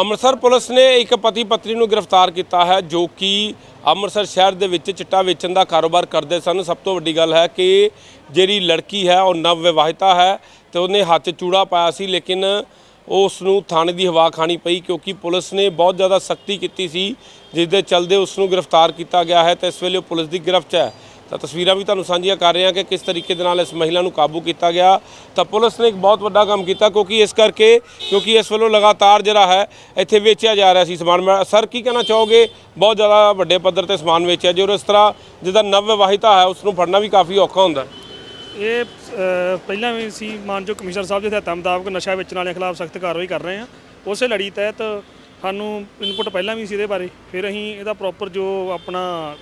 Amritsar police ਨੇ ਇੱਕ ਪਤੀ ਪਤਨੀ ਨੂੰ ਗ੍ਰਿਫਤਾਰ ਕੀਤਾ ਹੈ, ਜੋ ਕਿ ਅੰਮ੍ਰਿਤਸਰ ਸ਼ਹਿਰ ਦੇ ਵਿੱਚ ਚਿੱਟਾ ਵੇਚਣ ਦਾ ਕਾਰੋਬਾਰ ਕਰਦੇ ਸਨ। ਸਭ ਤੋਂ ਵੱਡੀ ਗੱਲ ਹੈ ਕਿ ਜਿਹੜੀ ਲੜਕੀ ਹੈ, ਉਹ ਨਵ ਵਿਵਾਹਿਤਾ ਹੈ ਤੇ ਉਹਨੇ ਹੱਥ ਚੂੜਾ ਪਾਇਆ ਸੀ, ਲੇਕਿਨ ਉਸ ਨੂੰ ਥਾਣੇ ਦੀ ਹਵਾ ਖਾਣੀ ਪਈ ਕਿਉਂਕਿ ਪੁਲਿਸ ਨੇ ਬਹੁਤ ਜ਼ਿਆਦਾ ਸਖਤੀ ਕੀਤੀ ਸੀ, ਜਿਸ ਦੇ ਚਲਦੇ ਉਸ ਨੂੰ ਗ੍ਰਿਫਤਾਰ ਕੀਤਾ ਗਿਆ ਹੈ ਤੇ ਇਸ ਵੇਲੇ ਉਹ ਪੁਲਿਸ ਦੀ ਗ੍ਰਿਫਤ 'ਚ ਹੈ। ਤਾਂ ਤਸਵੀਰਾਂ ਵੀ ਤੁਹਾਨੂੰ ਸਾਂਝੀਆਂ ਕਰ ਰਹੇ ਹਾਂ ਕਿ ਕਿਸ ਤਰੀਕੇ ਦੇ ਨਾਲ ਇਸ ਮਹਿਲਾ ਨੂੰ ਕਾਬੂ ਕੀਤਾ ਗਿਆ। ਤਾਂ ਪੁਲਿਸ ਨੇ ਇੱਕ ਬਹੁਤ ਵੱਡਾ ਕੰਮ ਕੀਤਾ ਕਿਉਂਕਿ ਇਸ ਕਰਕੇ, ਕਿਉਂਕਿ ਇਸ ਵੱਲੋਂ ਲਗਾਤਾਰ ਜਿਹੜਾ ਹੈ, ਇੱਥੇ ਵੇਚਿਆ ਜਾ ਰਿਹਾ ਸੀ ਸਮਾਨ। ਮੈਂ- ਸਰ ਕੀ ਕਹਿਣਾ ਚਾਹੋਗੇ? ਬਹੁਤ ਜ਼ਿਆਦਾ ਵੱਡੇ ਪੱਧਰ ਤੇ ਸਮਾਨ ਵੇਚਿਆ ਜੇ ਔਰ ਇਸ ਤਰ੍ਹਾਂ ਜਿਹਦਾ ਨਵ ਵਿਵਾਹਿਤਾ ਹੈ ਉਸ ਨੂੰ ਫੜਨਾ ਵੀ ਕਾਫੀ ਔਖਾ ਹੁੰਦਾ। ਇਹ ਪਹਿਲਾਂ ਵੀ ਸੀ ਮਾਨਯੋਗ ਕਮਿਸ਼ਨਰ ਸਾਹਿਬ ਦੇ ਹਦਾਇਤਾਂ ਮੁਤਾਬਕ ਨਸ਼ਾ ਵੇਚਣ ਵਾਲਿਆਂ ਖਿਲਾਫ ਸਖਤ ਕਾਰਵਾਈ ਕਰ ਰਹੇ ਹਾਂ। ਉਸੇ ਲੜੀ ਤਹਿਤ ਸਾਨੂੰ ਇਨਪੁਟ ਪਹਿਲਾਂ ਵੀ ਸੀ ਇਹਦੇ ਬਾਰੇ। ਫਿਰ ਅਸੀਂ ਇਹਦਾ ਪ੍ਰੋਪਰ ਜੋ ਆਪਣਾ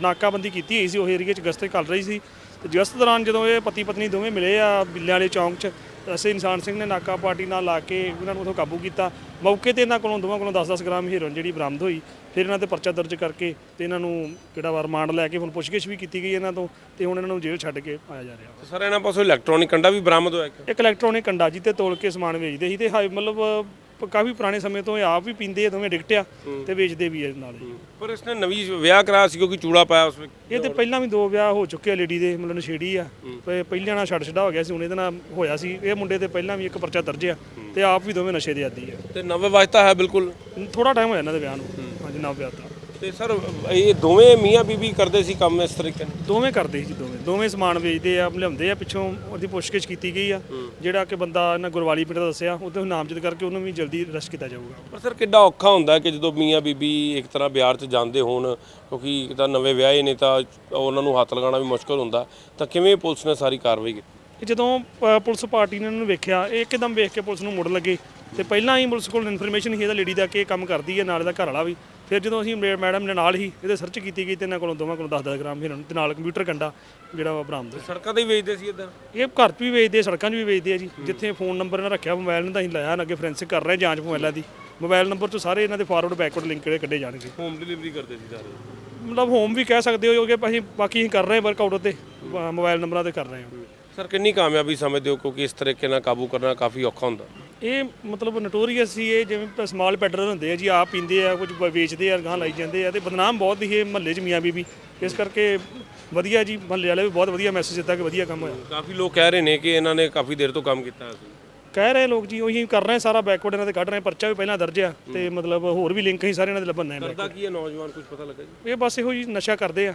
ਨਾਕਾਬੰਦੀ ਕੀਤੀ ਹੋਈ ਸੀ ਉਹ ਏਰੀਏ 'ਚ ਗਸ਼ਤ ਕਰ ਰਹੀ ਸੀ। ਤੇ ਗਸ਼ਤ ਦੌਰਾਨ ਜਦੋਂ ਇਹ ਪਤੀ ਪਤਨੀ ਦੋਵੇਂ ਮਿਲੇ ਆ ਬਿੱਲਿਆਂ ਵਾਲੇ ਚੌਂਕ 'ਚ ਅਸੀਂ ਇਨਸਾਨ ਸਿੰਘ ਨੇ ਨਾਕਾ ਪਾਰਟੀ ਨਾਲ ਲਾ ਕੇ ਉਹਨਾਂ ਨੂੰ ਉਥੋਂ ਕਾਬੂ ਕੀਤਾ। ਮੌਕੇ ਤੇ ਇਹਨਾਂ ਕੋਲੋਂ ਦੋਵਾਂ ਕੋਲੋਂ 10-10 ਗ੍ਰਾਮ ਹੀਰੋਇਨ ਜਿਹੜੀ ਬਰਾਮਦ ਹੋਈ ਫਿਰ ਇਹਨਾਂ ਤੇ ਪਰਚਾ ਦਰਜ ਕਰਕੇ ਤੇ ਇਹਨਾਂ ਨੂੰ ਕਿਹੜਾ ਵਾਰ ਰਿਮਾਂਡ ਲੈ ਕੇ ਹੁਣ ਪੁੱਛਗਿੱਛ ਵੀ ਕੀਤੀ ਗਈ ਇਹਨਾਂ ਤੋਂ ਤੇ ਹੁਣ ਇਹਨਾਂ ਨੂੰ ਜੇਲ੍ਹ ਛੱਡ ਕੇ ਆਇਆ ਜਾ ਰਿਹਾ। ਸਰ ਇਹਨਾਂ ਪਾਸੋਂ ਇਲੈਕਟ੍ਰੋਨਿਕ ਕੰਡਾ ਵੀ ਬਰਾਮਦ ਹੋਇਆ ਇੱਕ ਇੱਕ ਇਲੈਕਟ੍ਰੋਨਿਕ ਕੰਡਾ ਜਿੱਤੇ ਤੋਲ ਕੇ ਸਮਾਨ ਵੇਚਦੇ ਸੀ ਤੇ ਮਤਲਬ ਪ- ਕਾਫੀ ਪੁਰਾਣੇ ਸਮੇਂ ਤੋਂ ਇਹ ਆਪ ਵੀ ਪੀਂਦੇ ਆ ਦੋਵੇਂ ਐਡਿਕਟ ਆ ਤੇ ਵੇਚਦੇ ਵੀ ਆ ਨਾਲ ਹੀ। ਪਰ ਇਸਨੇ ਨਵੀਂ ਵਿਆਹ ਕਰਾਇਆ ਸੀ ਕਿਉਂਕਿ ਚੂੜਾ ਪਾਇਆ ਉਸ ਵਿੱਚ ਇਹ ਤੇ ਪਹਿਲਾਂ ਵੀ ਦੋ ਵਿਆਹ ਹੋ ਚੁੱਕੇ ਆ ਲੇਡੀ ਦੇ ਮਤਲਬ ਨਸ਼ੇੜੀ ਆ। ਤੇ ਪਹਿਲਿਆਂ ਨਾਲ ਛੱਡ ਛਡਾ ਹੋ ਗਿਆ ਸੀ ਹੁਣ ਇਹਦੇ ਨਾਲ ਹੋਇਆ ਸੀ। ਇਹ ਮੁੰਡੇ ਤੇ ਪਹਿਲਾਂ ਵੀ ਇੱਕ ਪਰਚਾ ਦਰਜ ਆ ਤੇ ਆਪ ਵੀ ਦੋਵੇਂ ਨਸ਼ੇ ਦੇ ਆਦੀ ਆ। ਤੇ ਨਵ ਵਿਵਾਹਿਤਾ ਹੈ ਬਿਲਕੁਲ। ਥੋੜਾ ਟਾਈਮ ਹੋਇਆ ਇਹਨਾਂ ਦੇ ਵਿਆਹ ਨੂੰ। ਹਾਂਜੀ ਨਵ ਵਿਆਹ ਦਾ ਤੇ ਸਰ ਇਹ ਦੋਵੇਂ ਮੀਆਂ ਬੀਬੀ ਕਰਦੇ ਸੀ ਕੰਮ ਇਸ ਤਰੀਕੇ ਨਾਲ? ਦੋਵੇਂ ਕਰਦੇ ਸੀ ਦੋਵੇਂ। ਦੋਵੇਂ ਸਮਾਨ ਵੇਚਦੇ ਆ ਲਿਆਉਂਦੇ ਆ ਪਿੱਛੋਂ ਉਹਦੀ ਪੁੱਛਗਿੱਛ ਕੀਤੀ ਗਈ ਆ। ਜਿਹੜਾ ਕਿ ਬੰਦਾ ਇਹਨਾਂ ਗੁਰਵਾਲੀ ਪਿੰਡ ਦਾ ਦੱਸਿਆ ਉਹਦੇ ਨਾਮਜ਼ਦ ਕਰਕੇ ਉਹਨੂੰ ਵੀ ਜਲਦੀ ਅਰੈਸਟ ਕੀਤਾ ਜਾਊਗਾ। ਪਰ ਸਰ ਕਿੱਡਾ ਔਖਾ ਹੁੰਦਾ ਕਿ ਜਦੋਂ ਮੀਆਂ ਬੀਬੀ ਇੱਕ ਤਰ੍ਹਾਂ ਬਿਆਰ 'ਚ ਜਾਂਦੇ ਹੋਣ ਕਿਉਂਕਿ ਇੱਕ ਤਾਂ ਨਵੇਂ ਵਿਆਹੇ ਨੇ ਤਾਂ ਉਹਨਾਂ ਨੂੰ ਹੱਥ ਲਗਾਉਣਾ ਵੀ ਮੁਸ਼ਕਲ ਹੁੰਦਾ ਤਾਂ ਕਿਵੇਂ ਪੁਲਿਸ ਨੇ ਸਾਰੀ ਕਾਰਵਾਈ ਕੀਤੀ? ਕਿ ਜਦੋਂ ਪੁਲਿਸ ਪਾਰਟੀ ਨੇ ਇਹਨਾਂ ਨੂੰ ਵੇਖਿਆ ਇਹ ਇੱਕਦਮ ਵੇਖ ਕੇ ਪੁਲਿਸ ਨੂੰ ਮੁੜ ਲੱਗੇ। ਤੇ ਪਹਿਲਾਂ ਹੀ ਪੁਲਿਸ ਕੋਲ ਇਨਫੋਰਮੇਸ਼ਨ ਸੀ ਇਹਦਾ ਲੇਡੀ ਦਾ ਕਿ ਇਹ ਕੰਮ ਕਰਦੀ ਹੈ ਨਾਲ ਇਹਦਾ ਘਰ ਵਾਲਾ ਵੀ। ਫਿਰ ਜਦੋਂ ਅਸੀਂ ਮੇ- ਮੈਡਮ ਦੇ ਨਾਲ ਹੀ ਇਹਦੇ ਸਰਚ ਕੀਤੀ ਗਈ ਤੇ ਇਹਨਾਂ ਕੋਲੋਂ ਦੋਵਾਂ ਕੋਲੋਂ 10-10 ਗ੍ਰਾਮ ਹੀਰੋਇਨ ਤੇ ਨਾਲ ਕੰਪਿਊਟਰ ਕੰਡਾ ਜਿਹੜਾ ਵਾ ਬਰਾਮਦ ਹੋਇਆ। ਸੜਕਾਂ ਤੇ ਹੀ ਵੇਚਦੇ ਸੀ ਇਦਾਂ? ਇਹ ਘਰ 'ਚ ਵੀ ਵੇਚਦੇ ਆ, ਸੜਕਾਂ 'ਚ ਵੀ ਵੇਚਦੇ ਆ ਜੀ। ਜਿੱਥੇ ਫੋਨ ਨੰਬਰ ਇਹਨਾਂ ਰੱਖਿਆ ਮੋਬਾਈਲ ਨੂੰ ਤਾਂ ਅਸੀਂ ਲਾਇਆ ਅੱਗੇ ਫੋਰੈਂਸਿਕ ਕਰ ਰਹੇ ਜਾਂਚ ਮੋਬਾਈਲਾਂ ਦੀ। ਮੋਬਾਈਲ ਨੰਬਰ 'ਚ ਸਾਰੇ ਇਹਨਾਂ ਦੇ ਫਾਰਵਰਡ ਬੈਕਵਰਡ ਲਿੰਕ ਜਿਹੜੇ ਕੱਢੇ ਜਾਣਗੇ। ਹੋਮ ਡਿਲੀਵਰੀ ਕਰਦੇ ਸੀ ਸਾਰੇ? ਮਤਲਬ ਹੋਮ ਵੀ ਕਹਿ ਸਕਦੇ ਹੋ ਕਿ ਅਸੀਂ ਬਾਕੀ ਅਸੀਂ ਕਰ ਰਹੇ ਹਾਂ ਵਰਕਆਊਟ ਉੱਤੇ ਮੋਬਾਈਲ ਨੰਬਰਾਂ ਤੇ ਕਰ ਰਹੇ ਹਾਂ। ਸਰ ਕਿੰਨੀ ਕਾਮਯਾਬੀ ਸਮਝਦੇ ਹੋ? ਕਿਉਂਕਿ ਇਸ ਤਰੀਕੇ ਨਾਲ ਕਾਬੂ ਕਰਨਾ ਕਾਫੀ ਔਖਾ ਹੁੰਦਾ। ਇਹ ਮਤਲਬ ਨਟੋਰੀਅਸ ਸੀ ਇਹ ਜਿਵੇਂ ਸਮਾਲ ਪੈਡਲਰ ਹੁੰਦੇ ਆ ਜੀ ਆਪ ਪੀਂਦੇ ਆ ਕੁਝ ਵੇਚਦੇ ਆ ਗਾਂ ਲਾਈ ਜਾਂਦੇ ਆ ਤੇ ਬਦਨਾਮ ਬਹੁਤ ਹੀ ਇਹ ਮਹੱਲੇ 'ਚ ਮੀਆਂ ਬੀਬੀ ਇਸ ਕਰਕੇ ਵਧੀਆ ਜੀ ਮਹੱਲੇ ਵਾਲੇ ਵੀ ਬਹੁਤ ਵਧੀਆ ਮੈਸੇਜ ਦਿੱਤਾ ਕਿ ਵਧੀਆ ਕੰਮ ਹੋਇਆ। ਕਾਫੀ ਲੋਕ ਕਹਿ ਰਹੇ ਨੇ ਕਿ ਇਹਨਾਂ ਨੇ ਕਾਫੀ ਦੇਰ ਤੋਂ ਕੰਮ ਕੀਤਾ ਸੀ ਕਹਿ ਰਹੇ ਲੋਕ ਜੀ ਉਹੀ ਕਰ ਰਹੇ ਸਾਰਾ ਬੈਕਵਰਡ ਇਹਨਾਂ ਦੇ ਕੱਢ ਰਹੇ ਪਰਚਾ ਵੀ ਪਹਿਲਾਂ ਦਰਜ ਆ ਤੇ ਮਤਲਬ ਹੋਰ ਵੀ ਲਿੰਕ ਹੀ ਸਾਰੇ ਇਹਨਾਂ ਦੇ ਲੱਭਣ ਨੇ ਕਰਦਾ ਕੀ ਹੈ ਨੌਜਵਾਨ ਕੁਝ ਪਤਾ ਲੱਗਾ ਜੀ? ਇਹ ਬਸ ਇਹੋ ਜੀ ਨਸ਼ਾ ਕਰਦੇ ਆ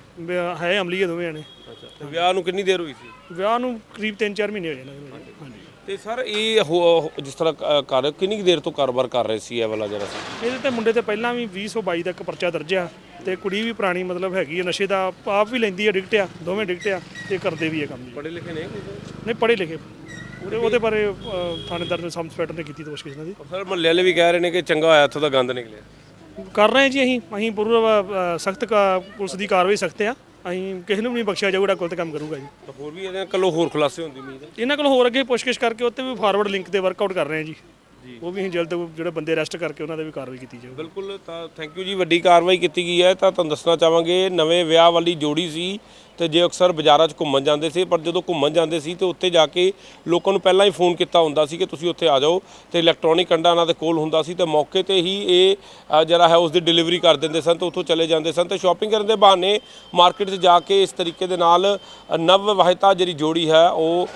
ਹੈ ਅਮਲੀ ਆ ਦੋਵੇਂ ਨੇ ਅੱਛਾ ਤੇ ਵਿਆਹ ਨੂੰ ਕਿੰਨੀ ਦੇਰ ਹੋਈ ਸੀ? ਵਿਆਹ ਨੂੰ ਕਰੀਬ 3-4 ਮਹੀਨੇ ਹੋਏ ਨੇ ਹਾਂਜੀ। ਤੇ ਸਰ ਇਹ ਹੋ- ਜਿਸ ਤਰ੍ਹਾਂ ਕ- ਕਰ ਕਿੰਨੀ ਕੁ ਦੇਰ ਤੋਂ ਕਾਰੋਬਾਰ ਕਰ ਰਹੇ ਸੀ ਇਹ ਵਾਲਾ ਜਿਹੜਾ ਸੀ? ਇਹਦੇ ਤੇ ਮੁੰਡੇ ਤੇ ਪਹਿਲਾਂ ਵੀ 2022 ਤੱਕ ਪਰਚਾ ਦਰਜ ਆ ਤੇ ਕੁੜੀ ਵੀ ਪੁਰਾਣੀ ਮਤਲਬ ਹੈਗੀ ਆ ਨਸ਼ੇ ਦਾ ਆਪ ਵੀ ਲੈਂਦੀ ਆ ਐਡਿਕਟ ਆ ਦੋਵੇਂ ਐਡਿਕਟ ਆ ਤੇ ਕਰਦੇ ਵੀ ਆ ਕੰਮ ਜੀ। ਪੜ੍ਹੇ ਲਿਖੇ ਨੇ ਨਹੀਂ ਪੜ੍ਹੇ ਲਿਖੇ। ਉਹਦੇ ਉਹਦੇ ਬਾਰੇ ਅ, ਥਾਣੇਦਾਰ ਨੇ ਸਬ ਇੰਸਪੈਕਟਰ ਨੇ ਕੀਤੀ ਤਵਸ਼ ਇਹਨਾਂ ਦੀ। ਸਰ ਮਹੱਲੇ ਵਾਲੇ ਵੀ ਕਹਿ ਰਹੇ ਨੇ ਕਿ ਚੰਗਾ ਹੋਇਆ ਇੱਥੋਂ ਦਾ ਗੰਦ ਨਿਕਲਿਆ। ਕਰ ਰਹੇ ਹਾਂ ਜੀ ਅਸੀਂ। ਅਸੀਂ ਪੂਰਾ ਸਖਤ ਪੁਲਿਸ ਦੀ ਕਾਰਵਾਈ ਸਖਤ ਆ। ਅਸੀਂ ਕਿਸੇ ਨੂੰ ਵੀ ਨਹੀਂ ਬਖਸ਼ਿਆ ਜਾਊਗਾ ਕੋਲ ਤੇ ਕੰਮ ਕਰੂਗਾ ਜੀ। ਤਾਂ ਹੋਰ ਵੀ ਇਹਦੇ ਕੱਲੋ ਹੋਰ ਖੁਲਾਸੇ ਹੁੰਦੀ ਉਮੀਦ ਹੈ। ਇਹਨਾਂ ਕੋਲ ਹੋਰ ਅੱਗੇ ਪੁੱਛਗਿੱਛ ਕਰਕੇ ਉੱਤੇ ਵੀ ਫਾਰਵਰਡ ਲਿੰਕ ਤੇ ਵਰਕਆਊਟ ਕਰ ਰਹੇ ਹਾਂ ਜੀ। ਉਹ ਵੀ ਅਸੀਂ ਜਲਦ ਜਿਹੜੇ ਬੰਦੇ ਅਰੈਸਟ ਕਰਕੇ ਉਹਨਾਂ ਦੇ ਵੀ ਕਾਰਵਾਈ ਕੀਤੀ ਜਾਊਗੀ ਬਿਲਕੁਲ ਤਾਂ ਥੈਂਕ ਯੂ ਜੀ ਵੱਡੀ ਕਾਰਵਾਈ ਕੀਤੀ ਗਈ ਹੈ। ਤਾਂ ਤੁਹਾਨੂੰ ਦੱਸਣਾ ਚਾਹਾਂਗੇ ਨਵੇਂ ਵਿਆਹ ਵਾਲੀ ਜੋੜੀ ਸੀ। ਤੇ ਜੇ ਅਕਸਰ ਬਾਜ਼ਾਰਾਂ 'ਚ ਘੁੰਮਣ ਜਾਂਦੇ ਸੀ, ਪਰ ਜਦੋਂ ਘੁੰਮਣ ਜਾਂਦੇ ਸੀ ਤੇ ਉੱਥੇ ਜਾ ਕੇ ਲੋਕਾਂ ਨੂੰ ਪਹਿਲਾਂ ਹੀ ਫੋਨ ਕੀਤਾ ਹੁੰਦਾ ਸੀ ਕਿ ਤੁਸੀਂ ਉੱਥੇ ਆ ਜਾਓ ਤੇ ਇਲੈਕਟ੍ਰੋਨਿਕ ਕੰਡਾ ਉਹਨਾਂ ਦੇ ਕੋਲ ਹੁੰਦਾ ਸੀ ਤੇ ਮੌਕੇ ਤੇ ਹੀ ਇਹ ਜਿਹੜਾ ਹੈ ਉਸ ਦੀ ਡਿਲੀਵਰੀ ਕਰ ਦਿੰਦੇ ਸਨ ਤੇ ਉੱਥੋਂ ਚਲੇ ਜਾਂਦੇ ਸਨ ਤੇ ਸ਼ਾਪਿੰਗ ਕਰਨ ਦੇ ਬਹਾਨੇ ਮਾਰਕੀਟ 'ਚ ਜਾ ਕੇ ਇਸ ਤਰੀਕੇ ਦੇ ਨਾਲ ਨਵ ਵਿਵਾਹਿਤਾ ਜਿਹੜੀ ਜੋੜੀ ਹੈ, ਉਹ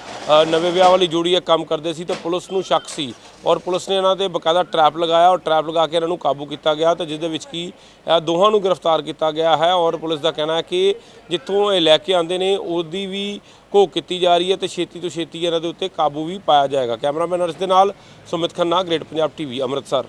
ਨਵੇਂ ਵਿਆਹ ਵਾਲੀ ਜੋੜੀ ਇਹ ਕੰਮ ਕਰਦੇ ਸੀ ਤੇ ਪੁਲਿਸ ਨੂੰ ਸ਼ੱਕ ਸੀ ਔਰ ਪੁਲਿਸ ਨੇ ਇਹਨਾਂ ਤੇ ਬਕਾਇਦਾ ਟਰੈਪ ਲਗਾਇਆ ਔਰ ਟਰੈਪ ਲਗਾ ਕੇ ਇਹਨਾਂ ਨੂੰ ਕਾਬੂ ਕੀਤਾ ਗਿਆ ਤੇ ਜਿਸ ਦੇ ਵਿੱਚ ਕੀ ਇਹ ਦੋਹਾਂ ਨੂੰ ਗ੍ਰਿਫਤਾਰ ਕੀਤਾ ਗਿਆ ਹੈ ਔਰ ਪੁਲਿਸ ਦਾ ਕਹਿਣਾ ਹੈ ਕਿ ਜਿੱਥੋਂ ਇਹ ਲੈ ਕੇ ਆਉਂਦੇ ਨੇ, ਉਹਦੀ ਵੀ ਘੋਖ ਕੀਤੀ ਜਾ ਰਹੀ ਹੈ ਤੇ ਛੇਤੀ ਤੋਂ ਛੇਤੀ ਇਹਨਾਂ ਦੇ ਉੱਤੇ ਕਾਬੂ ਵੀ ਪਾਇਆ ਜਾਏਗਾ। ਕੈਮਰਾਮੈਨ ਅਰਸ਼ ਦੇ ਨਾਲ ਸੁਮਿਤ ਖੰਨਾ, ਗ੍ਰੇਟ ਪੰਜਾਬ ਟੀਵੀ, ਅੰਮ੍ਰਿਤਸਰ।